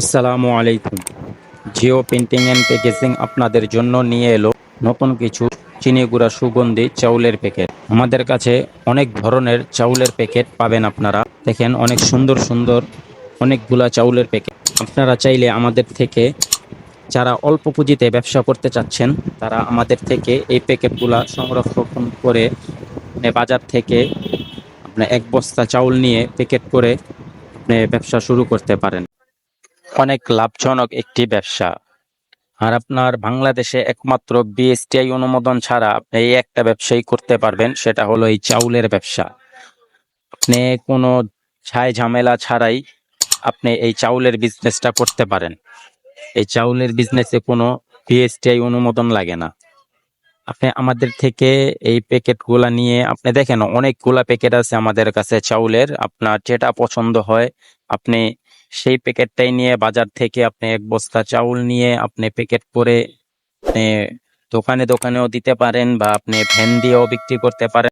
আসসালামু আলাইকুম। Jio printing and packaging আপনাদের জন্য নিয়ে এলো নতুন কিছু চিনি গুঁড়া সুগন্ধি চাউলের প্যাকেট। আমাদের কাছে অনেক ধরনের চাউলের প্যাকেট পাবেন আপনারা। দেখেন, অনেক সুন্দর সুন্দর অনেকগুলা চাউলের প্যাকেট। আপনারা চাইলে আমাদের থেকে, যারা অল্প পুঁজিতে ব্যবসা করতে চাচ্ছেন, তারা আমাদের থেকে এই প্যাকেটগুলা সংরক্ষণ করে বাজার থেকে আপনি এক বস্তা চাউল নিয়ে প্যাকেট করে ব্যবসা শুরু করতে পারেন। অনেক লাভজনক একটি ব্যবসা। আর আপনার বাংলাদেশে একমাত্র বিএসটিআই অনুমোদন ছাড়া আপনি এই একটা ব্যবসায়ী করতে পারবেন, সেটা হলো এই চাউলের ব্যবসা। আপনি কোনো ছাই ঝামেলা ছাড়াই আপনি এই চাউলের বিজনেসটা করতে পারেন। এই চাউলের বিজনেসে কোনো বিএসটিআই অনুমোদন লাগে না। আপনি আমাদের থেকে এই প্যাকেটগুলা নিয়ে, আপনি দেখেন অনেকগুলা প্যাকেট আছে আমাদের কাছে চাউলের, আপনার যেটা পছন্দ হয়, আপনি সেই প্যাকেটটাই নিয়ে বাজার থেকে আপনি এক বস্তা চাউল নিয়ে আপনি প্যাকেট করে আপনি দোকানে দোকানেও দিতে পারেন বা আপনি ভ্যান দিয়েও বিক্রি করতে পারেন।